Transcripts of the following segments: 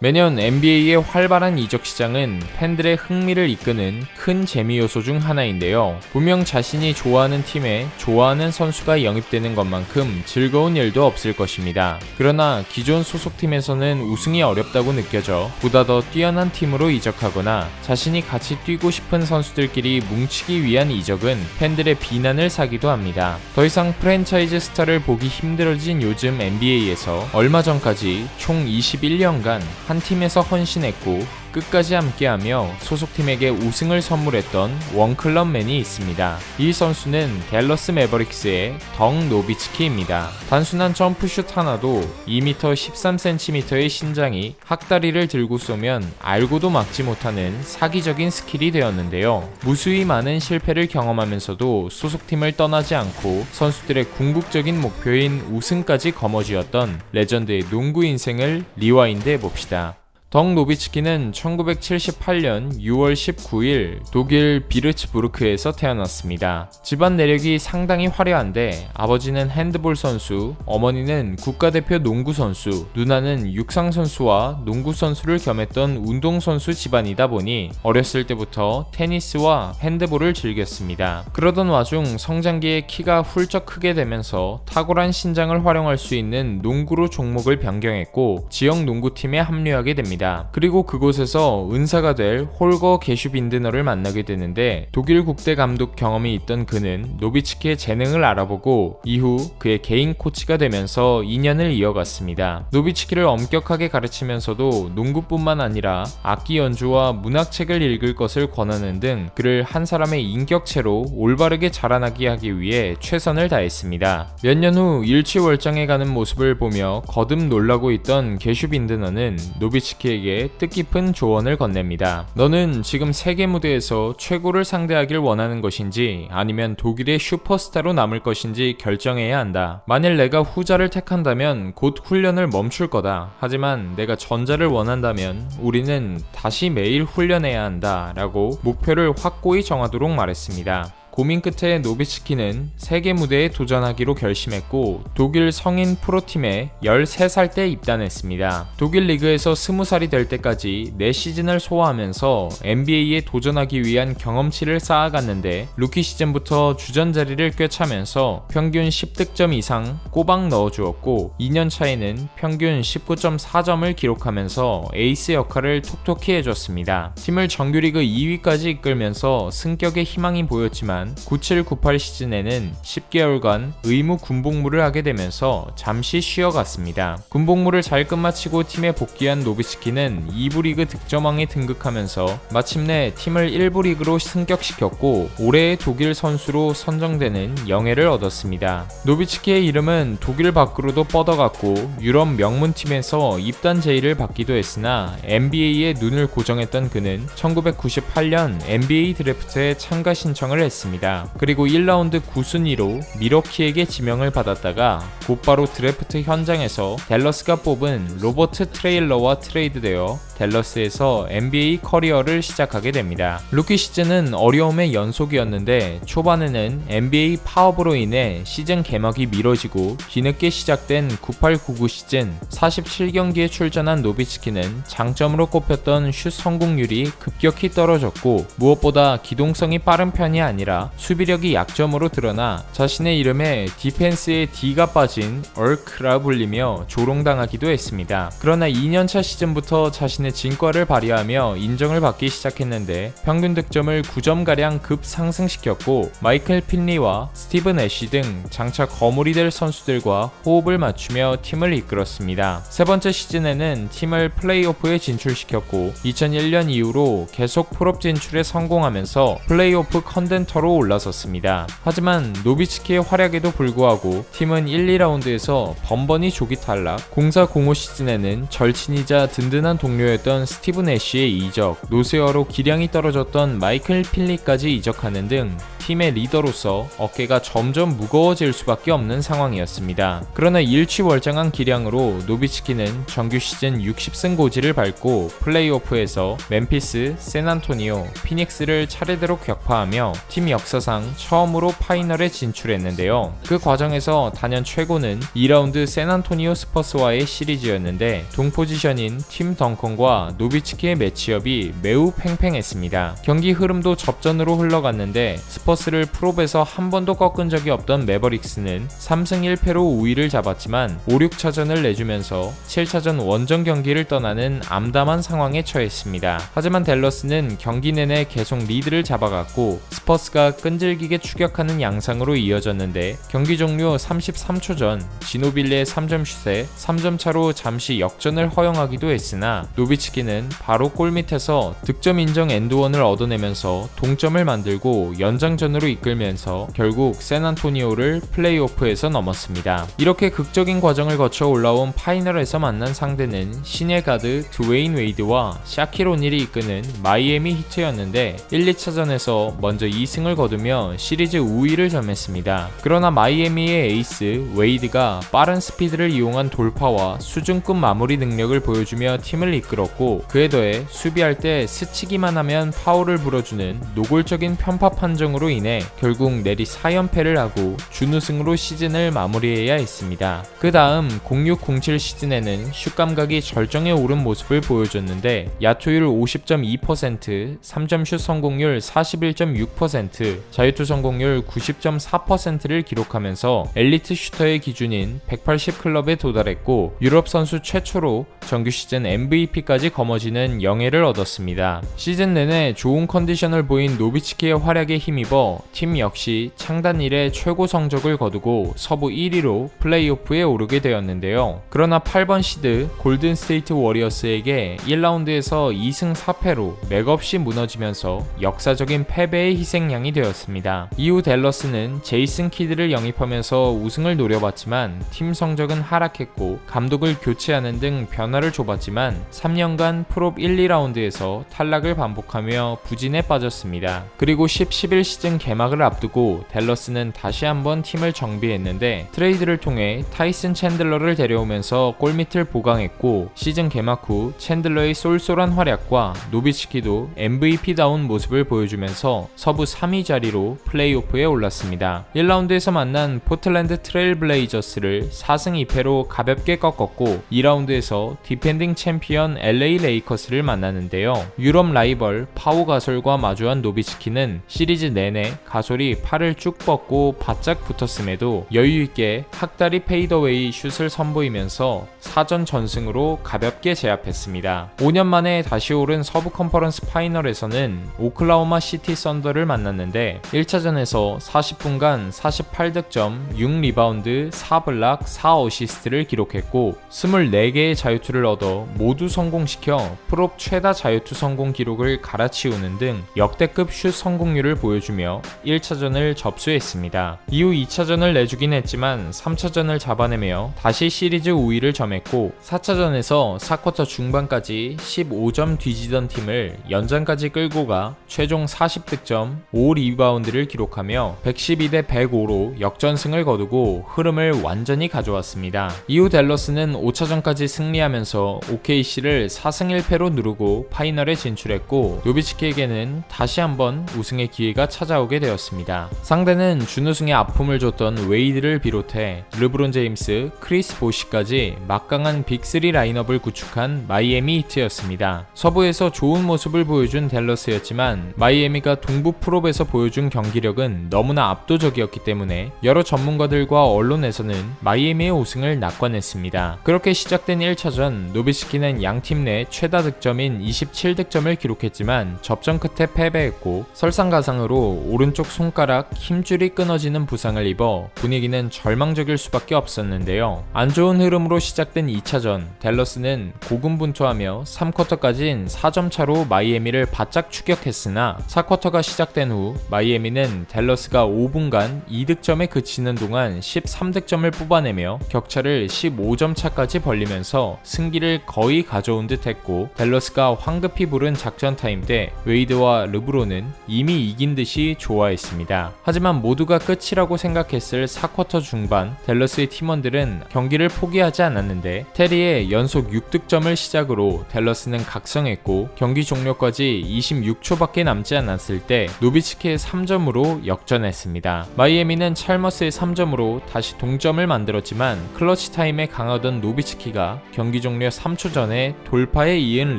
매년 NBA의 활발한 이적 시장은 팬들의 흥미를 이끄는 큰 재미 요소 중 하나인데요. 분명 자신이 좋아하는 팀에 좋아하는 선수가 영입되는 것만큼 즐거운 일도 없을 것입니다. 그러나 기존 소속팀에서는 우승이 어렵다고 느껴져 보다 더 뛰어난 팀으로 이적하거나 자신이 같이 뛰고 싶은 선수들끼리 뭉치기 위한 이적은 팬들의 비난을 사기도 합니다. 더 이상 프랜차이즈 스타를 보기 힘들어진 요즘 NBA에서 얼마 전까지 총 21년간 한 팀에서 헌신했고 끝까지 함께하며 소속팀에게 우승을 선물했던 원클럽맨이 있습니다. 이 선수는 댈러스 매버릭스의 덩 노비츠키입니다. 단순한 점프슛 하나도 2m 13cm의 신장이 학다리를 들고 쏘면 알고도 막지 못하는 사기적인 스킬이 되었는데요. 무수히 많은 실패를 경험하면서도 소속팀을 떠나지 않고 선수들의 궁극적인 목표인 우승까지 거머쥐었던 레전드의 농구 인생을 리와인드 해 봅시다. 덩 노비츠키는 1978년 6월 19일 독일 비르츠부르크에서 태어났습니다. 집안 내력이 상당히 화려한데 아버지는 핸드볼 선수, 어머니는 국가대표 농구 선수, 누나는 육상 선수와 농구 선수를 겸했던 운동 선수 집안이다 보니 어렸을 때부터 테니스와 핸드볼을 즐겼습니다. 그러던 와중 성장기에 키가 훌쩍 크게 되면서 탁월한 신장을 활용할 수 있는 농구로 종목을 변경했고 지역 농구팀에 합류하게 됩니다. 그리고 그곳에서 은사가 될 홀거 게슈빈드너를 만나게 되는데 독일 국대 감독 경험이 있던 그는 노비츠키의 재능을 알아보고 이후 그의 개인 코치가 되면서 2년을 이어갔습니다. 노비츠키를 엄격하게 가르치면서도 농구뿐만 아니라 악기 연주와 문학책을 읽을 것을 권하는 등 그를 한 사람의 인격체로 올바르게 자라나게 하기 위해 최선을 다했습니다. 몇 년 후 일취월장해 가는 모습을 보며 거듭 놀라고 있던 게슈빈드너는 노비츠키 에게 뜻깊은 조언을 건넵니다. 너는 지금 세계 무대에서 최고를 상대하길 원하는 것인지 아니면 독일의 슈퍼스타로 남을 것인지 결정해야 한다. 만일 내가 후자를 택한다면 곧 훈련을 멈출 거다. 하지만 내가 전자를 원한다면 우리는 다시 매일 훈련해야 한다. 라고 목표를 확고히 정하도록 말했습니다. 고민 끝에 노비츠키는 세계 무대에 도전하기로 결심했고 독일 성인 프로팀에 13살 때 입단했습니다. 독일 리그에서 20살이 될 때까지 4시즌을 소화하면서 NBA에 도전하기 위한 경험치를 쌓아갔는데 루키 시즌부터 주전 자리를 꿰차면서 평균 10득점 이상 꼬박 넣어주었고 2년 차에는 평균 19.4점을 기록하면서 에이스 역할을 톡톡히 해줬습니다. 팀을 정규리그 2위까지 이끌면서 승격의 희망이 보였지만 97-98 시즌에는 10개월간 의무 군복무를 하게 되면서 잠시 쉬어갔습니다. 군복무를 잘 끝마치고 팀에 복귀한 노비츠키는 2부 리그 득점왕에 등극하면서 마침내 팀을 1부 리그로 승격시켰고 올해의 독일 선수로 선정되는 영예를 얻었습니다. 노비츠키의 이름은 독일 밖으로도 뻗어갔고 유럽 명문팀에서 입단 제의를 받기도 했으나 NBA에 눈을 고정했던 그는 1998년 NBA 드래프트에 참가 신청을 했습니다. 그리고 1라운드 9순위로 미러키에게 지명을 받았다가 곧바로 드래프트 현장에서 댈러스가 뽑은 로버트 트레일러와 트레이드되어 댈러스에서 NBA 커리어를 시작하게 됩니다. 루키 시즌은 어려움의 연속이었는데 초반에는 NBA 파업으로 인해 시즌 개막이 미뤄지고 뒤늦게 시작된 98-99 시즌 47경기에 출전한 노비츠키는 장점으로 꼽혔던 슛 성공률이 급격히 떨어졌고 무엇보다 기동성이 빠른 편이 아니라 수비력이 약점으로 드러나 자신의 이름에 디펜스의 D가 빠진 얼크라 불리며 조롱당하기도 했습니다. 그러나 2년차 시즌부터 자신의 진과를 발휘하며 인정을 받기 시작했는데 평균 득점을 9점가량 급 상승시켰고 마이클 핀리와 스티븐 애쉬 등 장차 거물이 될 선수들과 호흡을 맞추며 팀을 이끌었습니다. 세 번째 시즌에는 팀을 플레이오프에 진출시켰고 2001년 이후로 계속 풀업 진출에 성공하면서 플레이오프 컨덴터로 올라섰습니다. 하지만 노비츠키의 활약에도 불구하고 팀은 1, 2라운드에서 번번이 조기 탈락, 0405 시즌에는 절친이자 든든한 동료였던 스티븐 애쉬의 이적, 노세어로 기량이 떨어졌던 마이클 필리까지 이적하는 등 팀의 리더로서 어깨가 점점 무거워질 수밖에 없는 상황이었습니다. 그러나 일취월장한 기량으로 노비츠키는 정규 시즌 60승 고지를 밟고 플레이오프에서 멤피스, 샌안토니오, 피닉스를 차례대로 격파하며 팀 역사상 처음으로 파이널에 진출했는데요. 그 과정에서 단연 최고는 2라운드 샌안토니오 스퍼스와의 시리즈였는데 동 포지션인 팀 덩컨과 노비츠키의 매치업이 매우 팽팽했습니다. 경기 흐름도 접전으로 흘러갔는데 스퍼 스를 프롭에서 한 번도 꺾은 적이 없던 매버릭스는 3승 1패로 우위를 잡았지만 5, 6차전을 내주면서 7차전 원정 경기를 떠나는 암담한 상황에 처했습니다. 하지만 댈러스는 경기 내내 계속 리드를 잡아갔고 스퍼스가 끈질기게 추격하는 양상으로 이어졌는데 경기 종료 33초 전 지노빌레의 3점 슛에 3점 차로 잠시 역전을 허용하기도 했으나 노비츠키는 바로 골 밑에서 득점 인정 엔드원을 얻어내면서 동점을 만들고 연장전 으로 이끌면서 결국 샌안토니오를 플레이오프에서 넘었습니다. 이렇게 극적인 과정을 거쳐 올라온 파이널에서 만난 상대는 신예 가드 드웨인 웨이드와 샤킬 오닐이 이끄는 마이애미 히트였는데 1, 2차전에서 먼저 2승을 거두며 시리즈 우위를 점했습니다. 그러나 마이애미의 에이스 웨이드가 빠른 스피드를 이용한 돌파와 수준급 마무리 능력을 보여주며 팀을 이끌었고 그에 더해 수비할 때 스치기만 하면 파울을 불어주는 노골적인 편파 판정으로 인해 결국 내리 4연패를 하고 준우승으로 시즌을 마무리해야 했습니다. 그 다음 0607 시즌에는 슛 감각이 절정에 오른 모습을 보여줬는데 야투율 50.2%, 3점 슛 성공률 41.6%, 자유투 성공률 90.4%를 기록하면서 엘리트 슈터의 기준인 180 클럽에 도달했고 유럽 선수 최초로 정규 시즌 MVP까지 거머쥐는 영예를 얻었습니다. 시즌 내내 좋은 컨디션을 보인 노비츠키의 활약에 힘입 어 팀 역시 창단 이래 최고 성적을 거두고 서부 1위로 플레이오프에 오르게 되었는데요. 그러나 8번 시드 골든 스테이트 워리어스에게 1라운드에서 2승 4패로 맥없이 무너지면서 역사적인 패배의 희생양이 되었습니다. 이후 댈러스는 제이슨 키드를 영입하면서 우승을 노려봤지만 팀 성적은 하락했고 감독을 교체하는 등 변화를 줘봤지만 3년간 프롭 1, 2라운드에서 탈락을 반복하며 부진에 빠졌습니다. 그리고 10, 11 시즌 개막을 앞두고 댈러스는 다시 한번 팀을 정비했는데 트레이드를 통해 타이슨 챈들러를 데려오면서 골밑을 보강했고 시즌 개막 후 챈들러의 쏠쏠한 활약과 노비츠키도 MVP다운 모습을 보여주면서 서부 3위 자리로 플레이오프에 올랐습니다. 1라운드에서 만난 포틀랜드 트레일 블레이저스를 4승 2패로 가볍게 꺾었고 2라운드에서 디펜딩 챔피언 LA 레이커스를 만나는데요. 유럽 라이벌 파워 가솔과 마주한 노비츠키는 시리즈 내내 가솔이 팔을 쭉 뻗고 바짝 붙었음에도 여유있게 학다리 페이더웨이 슛을 선보이면서 사전 전승으로 가볍게 제압했습니다. 5년 만에 다시 오른 서부 컨퍼런스 파이널에서는 오클라호마 시티 썬더를 만났는데 1차전에서 40분간 48득점, 6리바운드, 4블락, 4어시스트를 기록했고 24개의 자유투를 얻어 모두 성공시켜 프롭 최다 자유투 성공 기록을 갈아치우는 등 역대급 슛 성공률을 보여주며 1차전을 접수했습니다. 이후 2차전을 내주긴 했지만 3차전을 잡아내며 다시 시리즈 우위를 점했고 4차전에서 4쿼터 중반까지 15점 뒤지던 팀을 연장까지 끌고 가 최종 40득점, 5리바운드를 기록하며 112대 105로 역전승을 거두고 흐름을 완전히 가져왔습니다. 이후 댈러스는 5차전까지 승리하면서 OKC를 4승 1패로 누르고 파이널에 진출했고 노비츠키에게는 다시 한번 우승의 기회가 찾아 오게 되었습니다. 상대는 준우승에 아픔을 줬던 웨이드를 비롯해 르브론 제임스, 크리스 보시까지 막강한 빅3 라인업을 구축한 마이애미 히트였습니다. 서부에서 좋은 모습을 보여준 댈러스였지만 마이애미가 동부 프롭에서 보여준 경기력은 너무나 압도적이었기 때문에 여러 전문가들과 언론에서는 마이애미의 우승을 낙관했습니다. 그렇게 시작된 1차전 노비스키는 양팀 내 최다 득점인 27득점을 기록했지만 접전 끝에 패배했고 설상가상으로 오른쪽 손가락 힘줄이 끊어지는 부상을 입어 분위기는 절망적일 수밖에 없었는데요. 안 좋은 흐름으로 시작된 2차전 댈러스는 고군분투하며 3쿼터까진 4점 차로 마이애미를 바짝 추격했으나 4쿼터가 시작된 후 마이애미는 댈러스가 5분간 2득점에 그치는 동안 13득점을 뽑아내며 격차를 15점 차까지 벌리면서 승기를 거의 가져온 듯 했고 댈러스가 황급히 부른 작전 타임 때 웨이드와 르브론은 이미 이긴 듯이 좋아했습니다. 하지만 모두가 끝이라고 생각했을 4쿼터 중반 댈러스의 팀원들은 경기를 포기하지 않았는데 테리의 연속 6득점을 시작으로 댈러스는 각성했고 경기 종료까지 26초밖에 남지 않았을 때 노비치키의 3점으로 역전했습니다. 마이애미는 찰머스의 3점으로 다시 동점을 만들었지만 클러치 타임에 강하던 노비치키가 경기 종료 3초 전에 돌파에 이은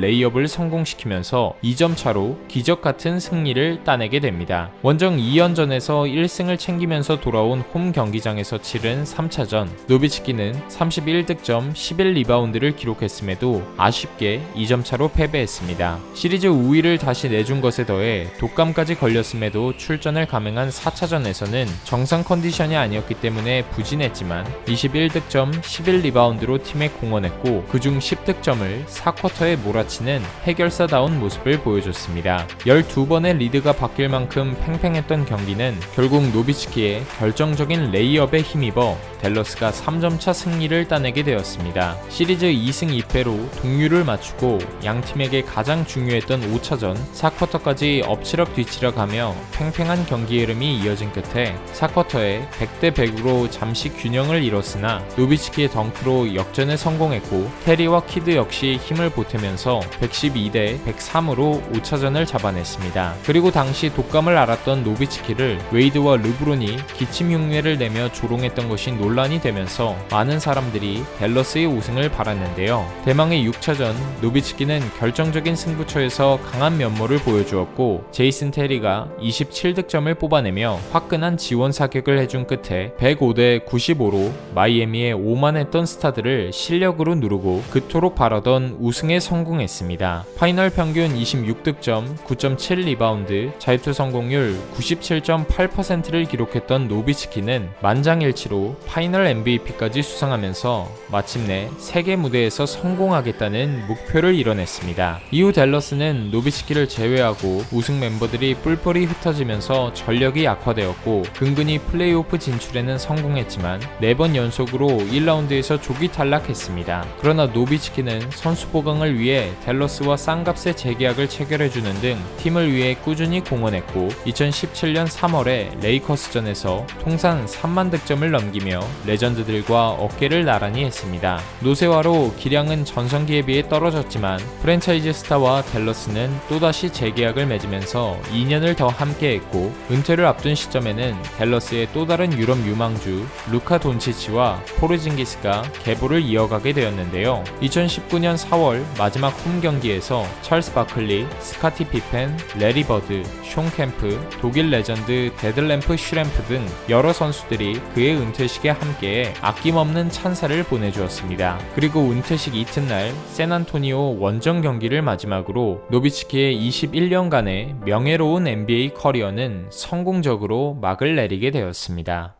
레이업을 성공시키면서 2점 차로 기적 같은 승리를 따내게 됩니다. 원정 2연전에서 1승을 챙기면서 돌아온 홈 경기장에서 치른 3차전 노비치키는 31득점 11리바운드를 기록했음에도 아쉽게 2점 차로 패배했습니다. 시리즈 우위를 다시 내준 것에 더해 독감까지 걸렸음에도 출전을 감행한 4차전에서는 정상 컨디션이 아니었기 때문에 부진했지만 21득점 11리바운드로 팀에 공헌했고 그중 10득점을 4쿼터에 몰아치는 해결사다운 모습을 보여줬습니다. 12번의 리드가 바뀔 만큼 팽 팽했던 경기는 결국 노비츠키의 결정적인 레이업에 힘입어 댈러스가 3점차 승리를 따내게 되었습니다. 시리즈 2승 2패로 동률을 맞추고 양 팀에게 가장 중요했던 5차전 4쿼터까지 엎치락 뒤치락 하며 팽팽한 경기 흐름이 이어진 끝에 4쿼터에 100대 100으로 잠시 균형을 잃었으나 노비츠키의 덩크로 역전에 성공했고 테리와 키드 역시 힘을 보태면서 112대 103으로 5차전을 잡아냈습니다. 그리고 당시 독감을 앓았던 노비츠키를 웨이드와 르브론이 기침 흉내를 내며 조롱했던 것이 논란이 되면서 많은 사람들이 댈러스의 우승을 바랐는데요. 대망의 6차전 노비츠키는 결정적인 승부처에서 강한 면모를 보여주었고 제이슨 테리가 27득점을 뽑아내며 화끈한 지원 사격을 해준 끝에 105대 95로 마이애미의 오만했던 스타들을 실력으로 누르고 그토록 바라던 우승에 성공했습니다. 파이널 평균 26득점, 9.7 리바운드, 자유투 성공률 97.8%를 기록했던 노비츠키는 만장일치로 파이널 MVP까지 수상하면서 마침내 세계 무대에서 성공하겠다는 목표를 이뤄냈습니다. 이후 댈러스는 노비츠키를 제외하고 우승 멤버들이 뿔뿔이 흩어지면서 전력이 약화되었고 근근히 플레이오프 진출에는 성공했지만 4번 연속으로 1라운드에서 조기 탈락했습니다. 그러나 노비츠키는 선수 보강을 위해 댈러스와 쌍값의 재계약을 체결해주는 등 팀을 위해 꾸준히 공헌했고 2017년 3월에 레이커스전에서 통산 3만 득점을 넘기며 레전드들과 어깨를 나란히 했습니다. 노세화로 기량은 전성기에 비해 떨어졌지만 프랜차이즈 스타와 댈러스는 또다시 재계약을 맺으면서 2년을 더 함께했고 은퇴를 앞둔 시점에는 댈러스의 또 다른 유럽 유망주 루카 돈치치와 포르징기스가 계보를 이어가게 되었는데요. 2019년 4월 마지막 홈 경기에서 찰스 바클리, 스카티 피펜, 레리 버드, 숀 캠프, 독일 레전드 데들램프 슈램프 등 여러 선수들이 그의 은퇴식에 함께해 아낌없는 찬사를 보내주었습니다. 그리고 은퇴식 이튿날 샌안토니오 원정 경기를 마지막으로 노비츠키의 21년간의 명예로운 NBA 커리어는 성공적으로 막을 내리게 되었습니다.